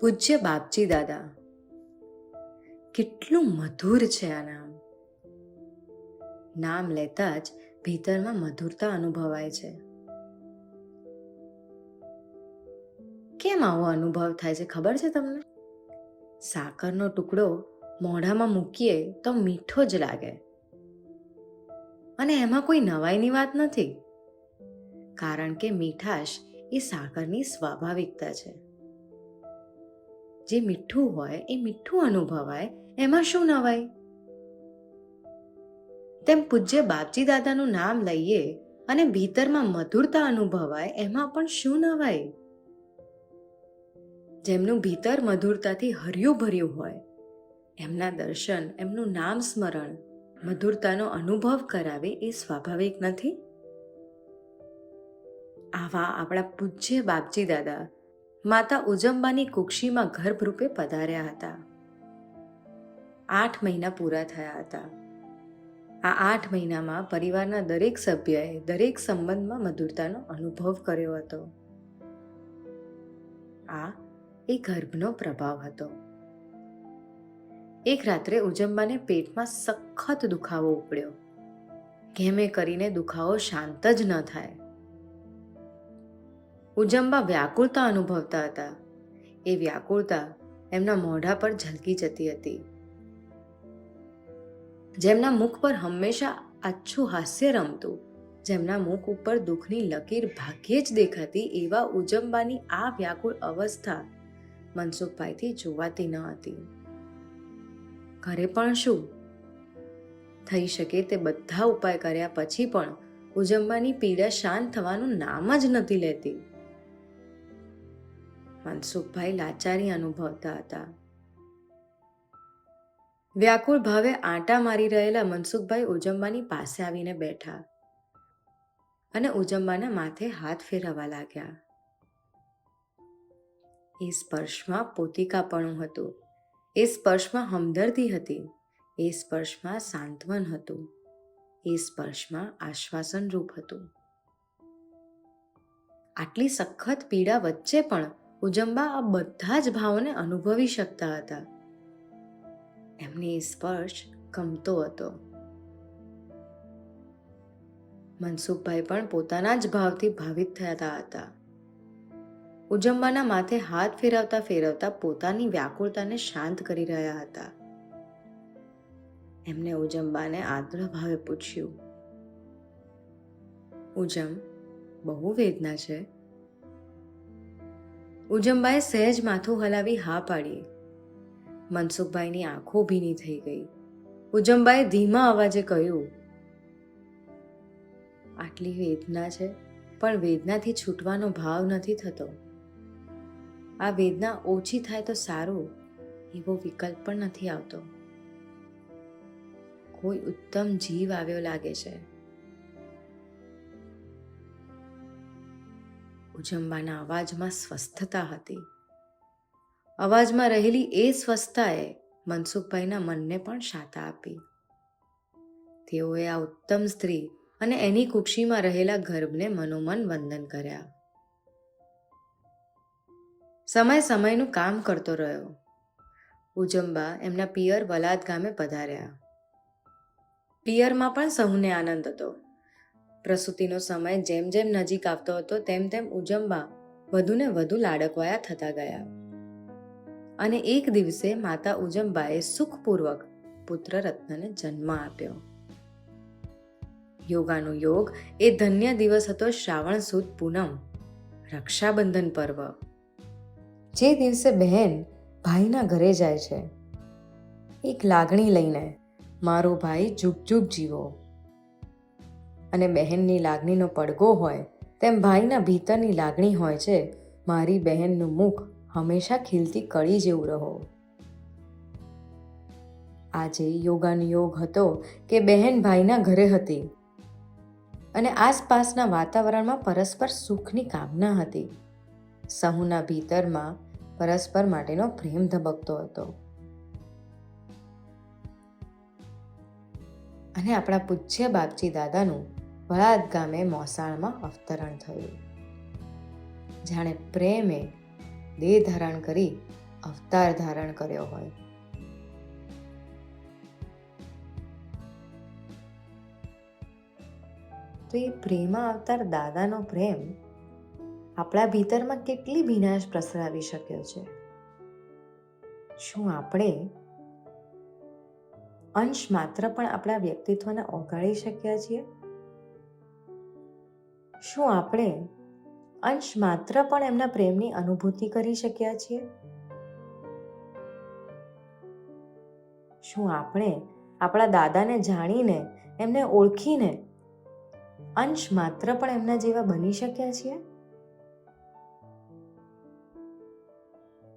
પૂજ્ય બાપજી દાદા. કેટલું મધુર છે આ નામ. નામ લેતા જ ભીતરમાં મધુરતા અનુભવાય છે. કેમ આવો અનુભવ થાય છે ખબર છે તમને? સાકરનો ટુકડો મોઢામાં મૂકીએ તો મીઠો જ લાગે. અને એમાં કોઈ નવાઈની વાત નથી. કારણ કે મીઠાશ એ સાકરની સ્વાભાવિકતા છે. જે મીઠું હોય એ મીઠું અનુભવાય, એમાં શું નવાય? તેમ પૂજ્ય બાપજી દાદાનું નામ લઈએ અને ભીતરમાં મધુરતા અનુભવાય, એમાં પણ શું નવાય? જેમનું ભીતર મધુરતાથી હર્યું ભર્યું હોય, એમના દર્શન, એમનું નામ સ્મરણ, મધુરતાનો અનુભવ કરાવે એ સ્વાભાવિક નથી? આવા આપણા પૂજ્ય બાપજી દાદા માતા ઉજંબાની કુક્ષીમાં ગર્ભરૂપે પધાર્યા હતા. આઠ મહિના પૂરા થયા હતા. આ આઠ મહિનામાં પરિવારના દરેક સભ્યએ દરેક સંબંધમાં મધુરતાનો અનુભવ કર્યો હતો. આ એ ગર્ભનો પ્રભાવ હતો. એક રાત્રે ઉજંબાને પેટમાં સખત દુખાવો ઉપડ્યો. ઘેમે કરીને દુખાવો શાંત જ ન થાય. ઉજમ્બા વ્યાકુળતા અનુભવતા હતા. એ વ્યાકુળતા એમના મોઢા પર ઝલકી જતી હતી. જેમના મુખ પર હંમેશા આછું હાસ્ય રમતું, જેમના મુખ ઉપર દુઃખની લકીર ભાગ્યે જ દેખાતી એવા ઉજંબાની આ વ્યાકુળ અવસ્થા મનસુખભાઈથી જોવાતી ન હતી. ઘરે પણ શું? થઈ શકે તે બધા ઉપાય કર્યા પછી પણ ઉજંબાની પીડા શાંત થવાનું નામ જ નથી લેતી. મનસુખભાઈ લાચારી અનુભવતા હતા. વ્યાકુળ ભાવે આંટા મારી રહેલા મનસુખભાઈ ઉજમ્બાની પાસે આવીને બેઠા અને ઉજમ્બાના માથે હાથ ફેરવવા લાગ્યા. એ સ્પર્શમાં પોતિકાપણું હતું. એ સ્પર્શમાં હમદર્દી હતી. એ સ્પર્શમાં સાંત્વન હતું. એ સ્પર્શમાં આશ્વાસન રૂપ હતું. આટલી સખત પીડા વચ્ચે પણ ઉજંબા આ બધા જ ભાવોને અનુભવી શકતા હતા. એમને એ સ્પર્શ ગમતો હતો. મનસુખભાઈ પણ પોતાના જ ભાવથી ભાવિત થતા હતા. ઉજંબાના માથે હાથ ફેરવતા ફેરવતા પોતાની વ્યાકુળતાને શાંત કરી રહ્યા હતા. એમને ઉજંબાને આદ્ર ભાવે પૂછ્યું ઉજમ બહુ વેદના છે? ઉજમ્બાએ સહેજ માથું હલાવી હા પાડી. મનસુખભાઈની આંખો ભીની થઈ ગઈ. ઉજમ્બાએ ધીમા અવાજે કહ્યું, આટલી વેદના છે, પણ વેદનાથી છૂટવાનો ભાવ નથી થતો. આ વેદના ઓછી થાય તો સારું એવો વિકલ્પ પણ નથી આવતો. કોઈ ઉત્તમ જીવ આવ્યો લાગે છે. ઉજમ્બાના અવાજમાં સ્વસ્થતા હતી. અવાજમાં રહેલી એ સ્વસ્થતાએ મનસુખભાઈના મનને પણ શાતા આપી. તેઓએ આ ઉત્તમ સ્ત્રી અને એની કુક્ષીમાં રહેલા ગર્ભને મનોમન વંદન કર્યા. સમય સમયનું કામ કરતો રહ્યો. ઉજંબા એમના પિયર વલાદ ગામે પધાર્યા. પિયરમાં પણ સહુને આનંદ હતો. પ્રસૂતિનો સમય જેમ જેમ નજીક આવતો હતો, તેમ તેમ ઉજંબા વધુને વધુ લાડકવાયા થતા ગયા. અને એક દિવસે માતા ઉજંબાએ સુખપૂર્વક પુત્ર રત્નને જન્મ આપ્યો. યોગાનો યોગ એ ધન્ય દિવસ હતો શ્રાવણ સુદ પૂનમ, રક્ષાબંધન પર્વ. જે દિવસે બહેન ભાઈના ઘરે જાય છે, એક લાગણી લઈને, મારો ભાઈ જુગ જુગ જીવો. અને બહેનની લાગણીનો પડઘો હોય, તેમ ભાઈના ભીતરની લાગણી હોય છે, મારી બહેનનું મુખ હંમેશા ખીલતી કળી જેવું રહો. આજે યોગાનો યોગ હતો કે બહેન ભાઈના ઘરે હતી અને આસપાસના વાતાવરણમાં પરસ્પર સુખની કામના હતી. સહુના ભીતરમાં પરસ્પર માટેનો પ્રેમ ધબકતો હતો. અને આપણા પૂજ્ય બાપજી દાદાનું વળાદ ગામે મોસાળમાં અવતરણ થયું. જાણે પ્રેમે દેહ ધારણ કરી અવતાર ધારણ કર્યો હોય. તો એ પ્રેમા અવતાર દાદાનો પ્રેમ આપણા ભીતરમાં કેટલી વિનાશ પ્રસરાવી શક્યો છે? શું આપણે અંશ માત્ર પણ આપણા વ્યક્તિત્વને ઓગાળી શક્યા છીએ? શું આપણે અંશ માત્ર પણ એમના પ્રેમની અનુભૂતિ કરી શક્યા છીએ? શું આપણે આપણા દાદાને જાણીને, એમને ઓળખીને અંશ માત્ર પણ એમના જેવા બની શક્યા છીએ?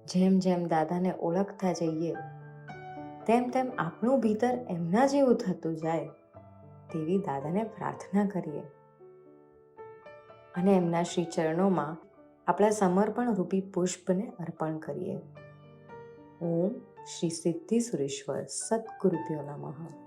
જેમ જેમ દાદાને ઓળખતા જઈએ, તેમ તેમ આપણું ભીતર એમના જેવું થતું જાય, તેવી દાદાને પ્રાર્થના કરીએ. અને એમના શ્રી ચરણોમાં આપણા સમર્પણ રૂપી પુષ્પને અર્પણ કરીએ. ઓમ શ્રી સિદ્ધિ સુરેશ્વર સદગુરુભ્યો નમઃ.